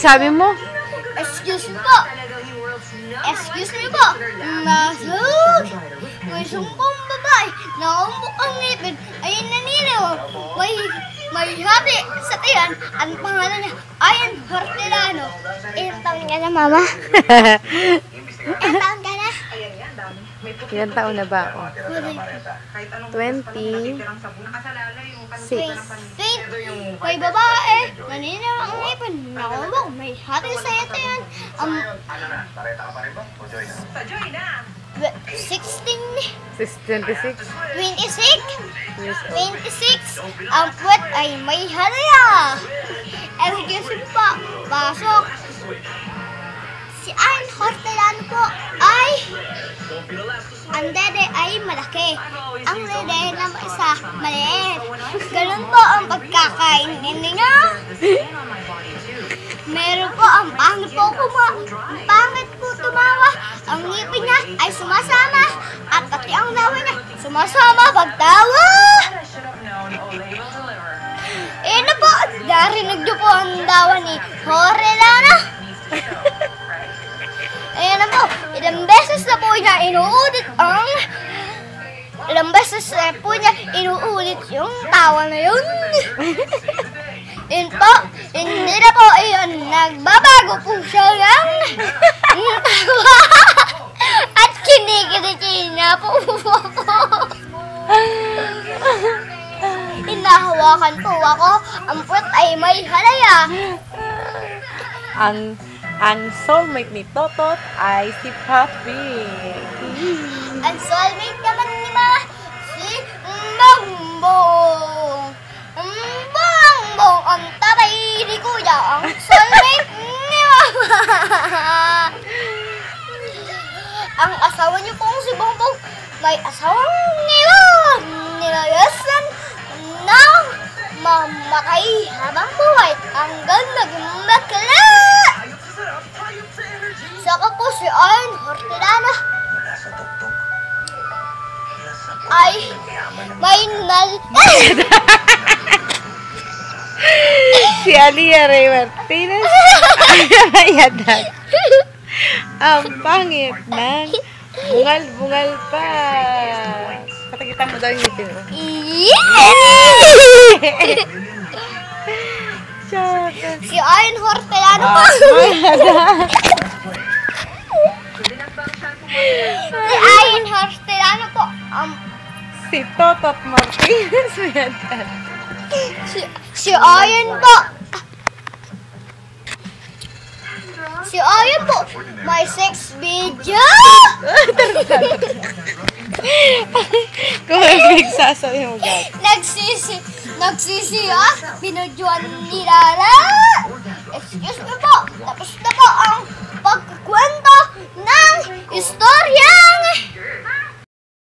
sabi mo? Excuse me po. Excuse me po. Nasug. May sumpong babae na umbok ang ngipin ay naniliw. May may habi sa tiyan. Ang pangalan niya Ayan Hortelano. Ilang ka na, mama? Ilang taon ka na? Ilan taon na ba ako? 20. Six. Wait, may babae. Naninilaw ang ngipin. Nakumbok. May habi sa tiyan. Um, 16, 26 26, years old. 26, ang puwet ay may halaya. Excuse me po, pasok. Si Ann Hortelano po ay ang dede ay malaki. Ang dede ng isa maliit. Ganun po ang pagkakain ninyo. Meron po ang pangit po kuma. Ang pangit po tumawa. Ang ngipin niya ay sumasama. At pati ang dawa niya sumasama pagtawa. Eh na po, narinig niyo po ang dawa ni Horelana. Niya inuulit ang... Ilang beses po niya inuulit yung tawa na yun. Yun po, hindi na po iyon, nagbabago po siya ng. At kinikilig na po po. Hinahawakan po ako, ang puwet ay may halaya. Ang ang soulmate ni Totot ay si Papi. Ang soulmate naman ni Ma, si Bongbong. Ang Bongbong, ang tatay ni Kuya, ang soulmate ni Mama. ang asawa niyo pong si Bongbong, may asawang nilang nilayasan ng mamatay habang buhay hanggang naging bakla. Saka po si Arn Hortelana ay may nal... si Alia Ray Martinez ay ayan. Ang pangit ng bungal-bungal pa. Katakitan mo daw yung ngipin mo. Tsaka. si Arn Hortelano po. si Arn Hortelano po. Um, Si Totot Martinez. Ayan. si, si Arn po. Si Arn po. May sex video. Kung mo gag. Nagsisi, nagsisi ah, binudyoan ni Lara. Excuse me po, tapos na po ang pagkwento ng istorya.